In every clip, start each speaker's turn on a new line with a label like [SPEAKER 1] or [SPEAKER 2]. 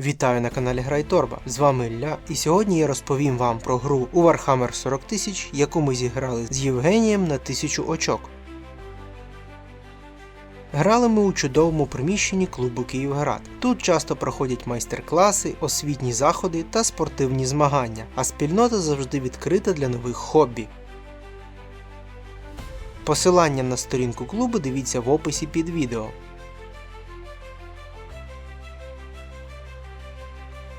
[SPEAKER 1] Вітаю на каналі Грайторба. З вами Ілля, і сьогодні я розповім вам про гру у Warhammer 40 тисяч, яку ми зіграли з Євгенієм на 1000 очок. Грали ми у чудовому приміщенні клубу Київград. Тут часто проходять майстер-класи, освітні заходи та спортивні змагання, а спільнота завжди відкрита для нових хобі. Посилання на сторінку клубу дивіться в описі під відео.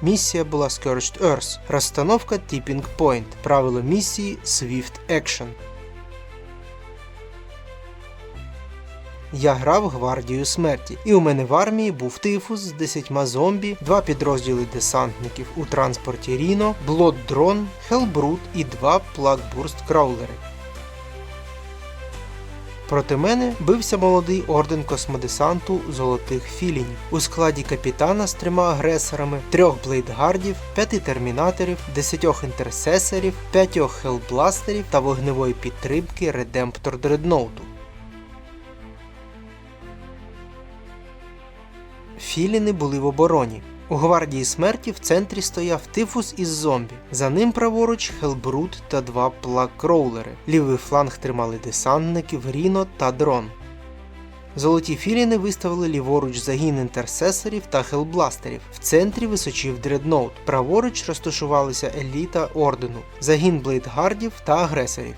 [SPEAKER 1] Місія була Scourged Earth, розстановка Tipping Point, правило місії Swift Action. Я грав гвардію смерті, і у мене в армії був тифус з 10 зомбі, два підрозділи десантників у транспорті Ріно, Drone, Hellbrute і два Плакбурст краулери. Проти мене бився молодий орден космодесанту золотих філінів у складі капітана з трьома агресорами, трьох блейдгардів, п'яти термінаторів, десятьох інтерсесорів, п'ятьох хелбластерів та вогневої підтримки Редемптор Дредноуту. Філіни були в обороні. У гвардії смерті в центрі стояв тифус із зомбі. За ним праворуч Хелбрут та два плак-кроулери. Лівий фланг тримали десантників Ріно та Дрон. Золоті філіни виставили ліворуч загін інтерсесорів та хелбластерів. В центрі височив дредноут. Праворуч розташувалися еліта ордену, загін блейдгардів та агресорів.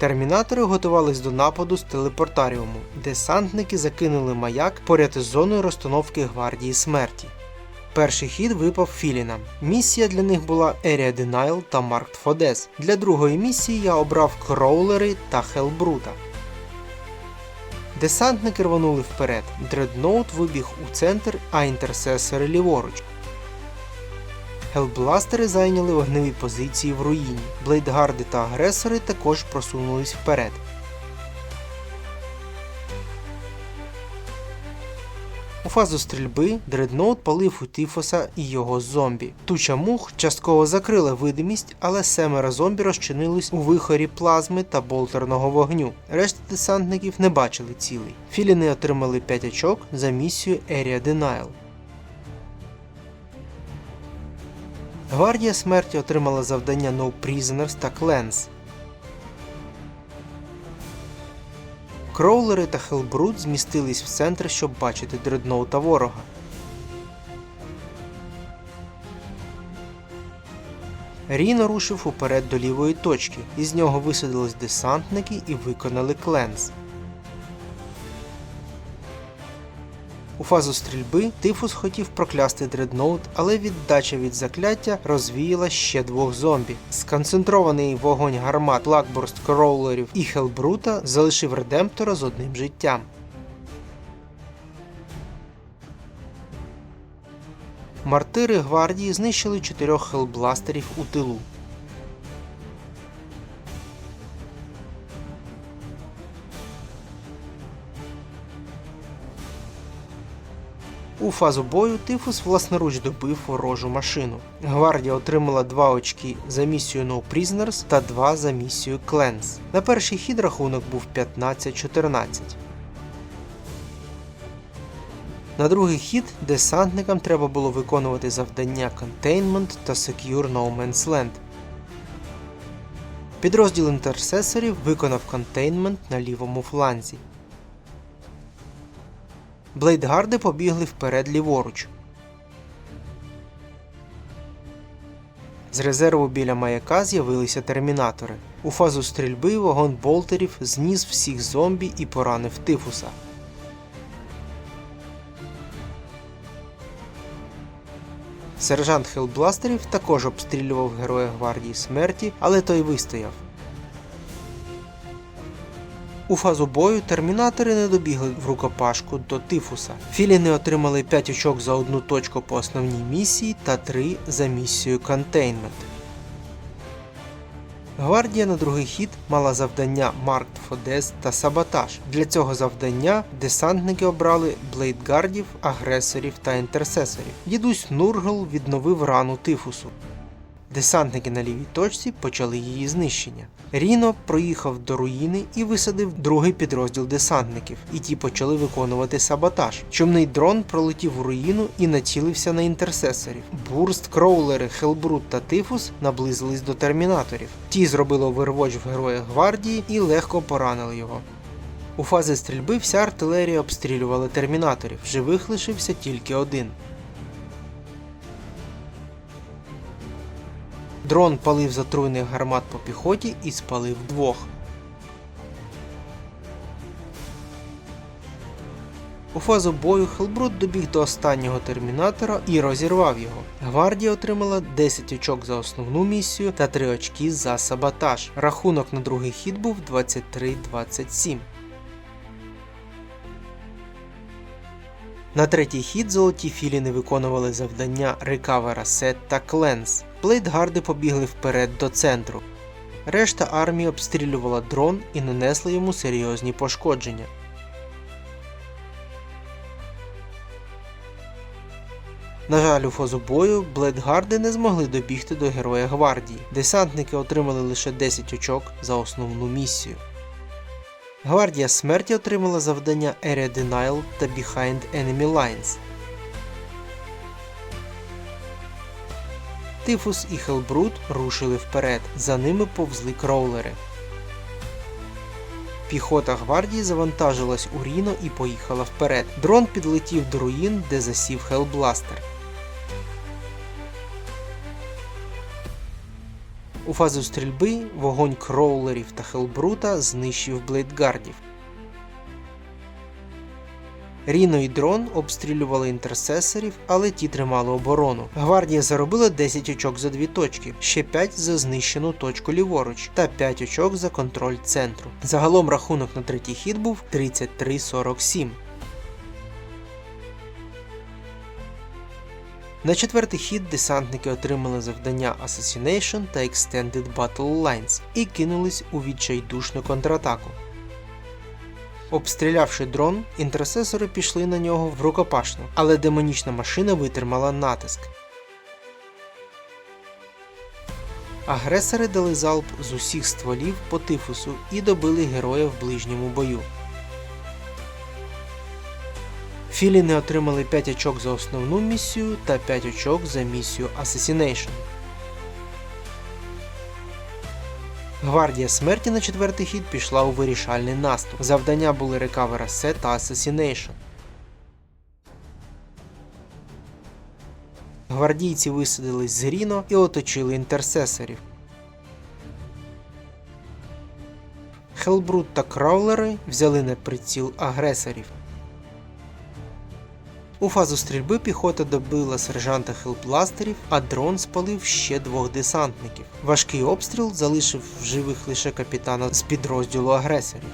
[SPEAKER 1] Термінатори готувались до нападу з телепортаріуму. Десантники закинули маяк поряд із зоною розстановки гвардії смерті. Перший хід випав філінам. Місія для них була Area Denial та Marked Фодес. Для другої місії я обрав кроулери та Хелбрута. Десантники рванули вперед. Дредноут вибіг у центр, а інтерсесори ліворуч. Хелбластери зайняли вогневі позиції в руїні. Блейдгарди та агресори також просунулись вперед. У фазу стрільби дредноут палив у Тіфоса і його зомбі. Туча мух частково закрила видимість, але семеро зомбі розчинились у вихорі плазми та болтерного вогню. Решта десантників не бачили цілей. Філіни отримали 5 очок за місію Area Denial. Гвардія смерті отримала завдання No Prisoners та Cleanse. Кроулери та Хелбрут змістились в центр, щоб бачити дредноута ворога. Ріно рушив уперед до лівої точки, із нього висадились десантники і виконали кленс. У фазу стрільби Тифус хотів проклясти дредноут, але віддача від закляття розвіяла ще двох зомбі. Сконцентрований вогонь гармат Блакбурст Кроулерів і Хелбрута залишив редемптора з одним життям. Мартири гвардії знищили чотирьох хелбластерів у тилу. У фазу бою Тифус власноруч добив ворожу машину. Гвардія отримала 2 очки за місію No Prisoners та 2 за місію Cleanse. На перший хід рахунок був 15-14. На другий хід десантникам треба було виконувати завдання Containment та Secure No Man's Land. Підрозділ інтерсесорів виконав контейнмент на лівому фланзі. Блейдгарди побігли вперед ліворуч. З резерву біля маяка з'явилися термінатори. У фазу стрільби вагон болтерів зніс всіх зомбі і поранив тифуса. Сержант Хелбластерів також обстрілював героя гвардії смерті, але той вистояв. У фазу бою термінатори не добігли в рукопашку до тифуса. Філіни отримали 5 очок за одну точку по основній місії та 3 за місію контейнмент. Гвардія на другий хід мала завдання Маркт Фодес та Саботаж. Для цього завдання десантники обрали блейдгардів, агресорів та інтерсесорів. Дідусь Нургл відновив рану тифусу. Десантники на лівій точці почали її знищення. Ріно проїхав до руїни і висадив другий підрозділ десантників, і ті почали виконувати саботаж. Чумний дрон пролетів у руїну і націлився на інтерсесорів. Бурст, кроулери, Хелбрут та Тифус наблизились до термінаторів. Ті зробили овервоч в героя гвардії і легко поранили його. У фазі стрільби вся артилерія обстрілювала термінаторів, живих лишився тільки один. Дрон палив затруйних гармат по піхоті і спалив двох. У фазу бою Хелбрут добіг до останнього термінатора і розірвав його. Гвардія отримала 10 очок за основну місію та 3 очки за саботаж. Рахунок на другий хід був 23-27. На третій хід золоті філіни виконували завдання Recover Asset та Cleanse. Блейдгарди побігли вперед до центру. Решта армії обстрілювала дрон і нанесла йому серйозні пошкодження. На жаль, у фазу бою Блейдгарди не змогли добігти до героя гвардії. Десантники отримали лише 10 очок за основну місію. Гвардія смерті отримала завдання Area Denial та Behind Enemy Lines. Тифус і Хелбрут рушили вперед, за ними повзли кроулери. Піхота гвардії завантажилась у Ріно і поїхала вперед. Дрон підлетів до руїн, де засів Хелбластер. У фазу стрільби вогонь кроулерів та Хелбрута знищив блейдгардів. Ріно і дрон обстрілювали інтерсесорів, але ті тримали оборону. Гвардія заробила 10 очок за дві точки, ще 5 за знищену точку ліворуч та 5 очок за контроль центру. Загалом рахунок на третій хід був 33-47. На четвертий хід десантники отримали завдання Assassination та Extended Battle Lines і кинулись у відчайдушну контратаку. Обстрілявши дрон, інтерсесори пішли на нього в рукопашну, але демонічна машина витримала натиск. Агресори дали залп з усіх стволів по тифусу і добили героя в ближньому бою. Філіни отримали 5 очок за основну місію та 5 очок за місію Assassination. Гвардія смерті на четвертий хід пішла у вирішальний наступ. Завдання були Recover Asset та Assassination. Гвардійці висадились з Ріно і оточили інтерсесорів. Хелбрут та Краулери взяли на приціл агресорів. У фазу стрільби піхота добила сержанта хелпластерів, а дрон спалив ще двох десантників. Важкий обстріл залишив в живих лише капітана з підрозділу агресорів.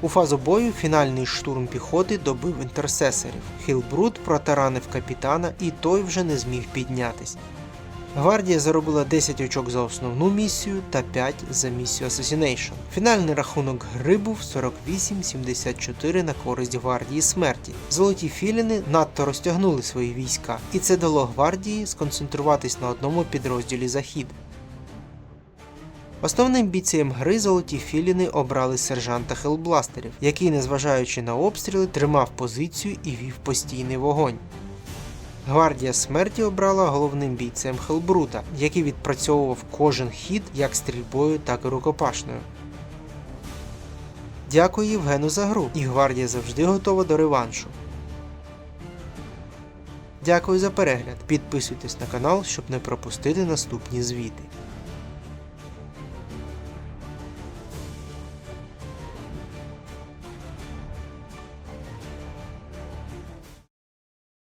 [SPEAKER 1] У фазу бою фінальний штурм піхоти добив інтерсесорів. Хілбрут протаранив капітана, і той вже не зміг піднятись. Гвардія заробила 10 очок за основну місію та 5 за місію Assassination. Фінальний рахунок гри був 48-74 на користь гвардії смерті. Золоті філіни надто розтягнули свої війська, і це дало гвардії сконцентруватись на одному підрозділі захід. Основним бійцем гри золоті філіни обрали сержанта Хелбластерів, який, незважаючи на обстріли, тримав позицію і вів постійний вогонь. Гвардія смерті обрала головним бійцем Хелбрута, який відпрацьовував кожен хід як стрільбою, так і рукопашною. Дякую Євгену за гру, і гвардія завжди готова до реваншу. Дякую за перегляд. Підписуйтесь на канал, щоб не пропустити наступні звіти.